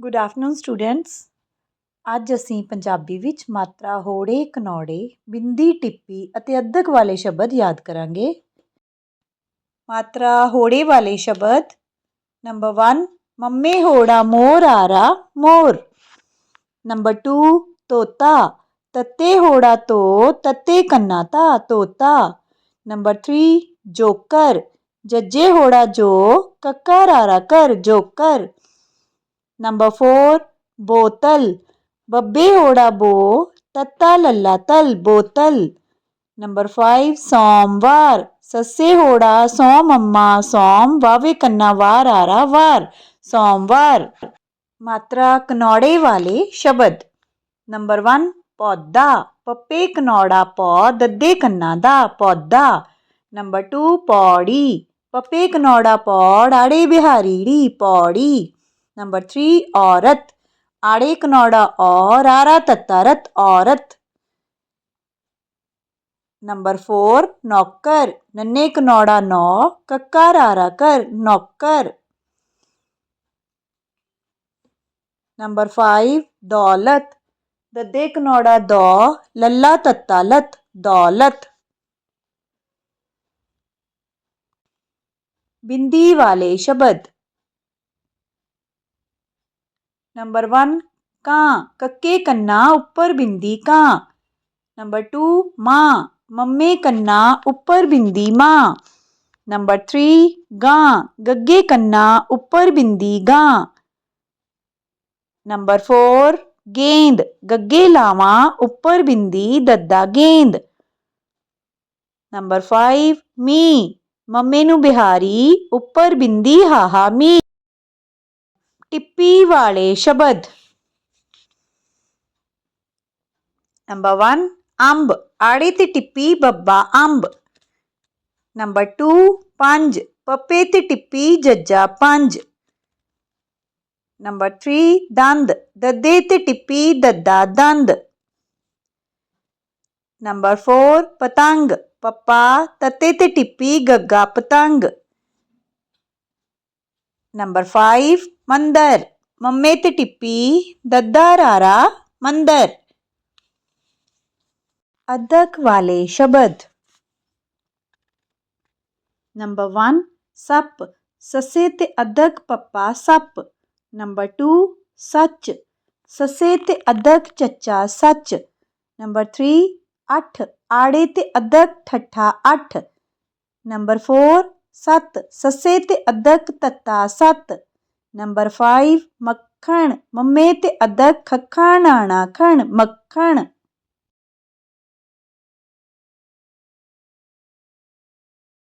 Good afternoon students ਅੱਜ ਅਸੀਂ ਪੰਜਾਬੀ ਵਿੱਚ ਮਾਤਰਾ, ਹੋੜੇ, ਕਨੌੜੇ, ਬਿੰਦੀ, ਟਿੱਪੀ ਅਤੇ ਅੱਧਕ ਵਾਲੇ ਸ਼ਬਦ ਯਾਦ ਕਰਾਂਗੇ। ਮਾਤਰਾ, ਹੋੜੇ ਵਾਲੇ ਸ਼ਬਦ। ਨੰਬਰ 1 ਮੰਮੇ ਹੋੜਾ, ਮੋਰ ਆਰਾ, ਮੋਰ। ਨੰਬਰ 2 ਤੋਤਾ। ਤੱਤੇ ਹੋੜਾ ਤੋ ਤੱਤੇ ਕੰਨਾ ਤਾ ਤੋਤਾ। Number 3 Joker. ਜੱਜੇ ਹੋੜਾ ਜੋ ਕੱਕਾ ਰਾਰਾ ਕਰ ਜੋਕਰ। नंबर फोर बोतल बब्बे होड़ा बो, तत्ता लल्ला तल, बोतल. नंबर फाइव सोमवार. सस्से होड़ा सोम अम्मा सोम, वावे कन्ना वार, आरा वार. सोमवार. मात्रा कनौड़े वाले शब्द. नंबर वन पौधा. पप्पे कनौड़ा पौ, दद्दे कन्ना दा, पौधा. नंबर टू पौड़ी. पप्पे कनौड़ा पौड़, आड़े बिहारीड़ी पौड़ी. नंबर थ्री, औरत। आड़े कनौड़ा, और आरा तत्तारत औरत। नंबर फोर, नौकर। नन्हे कनौड़ा, नौ। कक्का रारा कर, नौकर। नंबर फाइव, दौलत। दद्दे कनौड़ा, दौ। लल्ला तत्ता लत, दौलत। बिंदी वाले शब्द। ਵਾਲੇ ਸ਼ਬਦ ਨੰਬਰ 1 ਕਾਂ। ਕੱਕੇ ਕੰਨਾ ਉੱਪਰ ਬਿੰਦੀ ਕਾਂ। ਨੰਬਰ 2 ਮਾਂ। ਮੰਮੇ ਕੰਨਾ ਉੱਪਰ ਬਿੰਦੀ ਮਾਂ। ਨੰਬਰ 3 ਗਾਂ। ਗੱਗੇ ਕੰਨਾ ਉੱਪਰ ਬਿੰਦੀ ਗਾਂ। ਨੰਬਰ 4 ਗੇਂਦ। ਗੱਗੇ ਲਾਵਾਂ ਉੱਪਰ ਬਿੰਦੀ, ਦੱਦਾ ਗੇਂਦ। ਨੰਬਰ 5 ਮੀ ਮੰਮੇ ਨੂੰ ਬਿਹਾਰੀ, ਉੱਪਰ ਬਿੰਦੀ, ਹਾਹਾ ਮੀ टिप्पी वाले शब्द। नंबर वन अंब आड़े ते टिप्पी, बब्बा अंब नंबर टू पंज। पप्पे ते टिप्पी, जज्जा, पंज। नंबर थ्री दंद। दद्दे ते टिप्पी दद्दा दंद। नंबर फोर पतंग। पप्पा, तत्ते ते टिप्पी, गग्गा, पतंग। नंबर फाइव ಮಂದರ್ ಮಮ್ಮೇತಿ ಟಿಪ್ಪಿ ದದ್ದಾರಾರ मंदर। अदक वाले शब्द। नंबर वन, सप। ससे ते अदक पप्पा सप। नंबर टू, सच। ससे ते अदक चचा सच। नंबर थ्री, अठ। आड़े ते अदक ठठा अठ। नंबर फोर, सत। ससे ते अदक तत्ता सत। ਨੰਬਰ 5 ਮੱਖਣ ਮੰਮੇ ਤੇ ਅਦਕ ਖੱਖਾ ਆਣਾ ਖਣ ਮੱਖਣ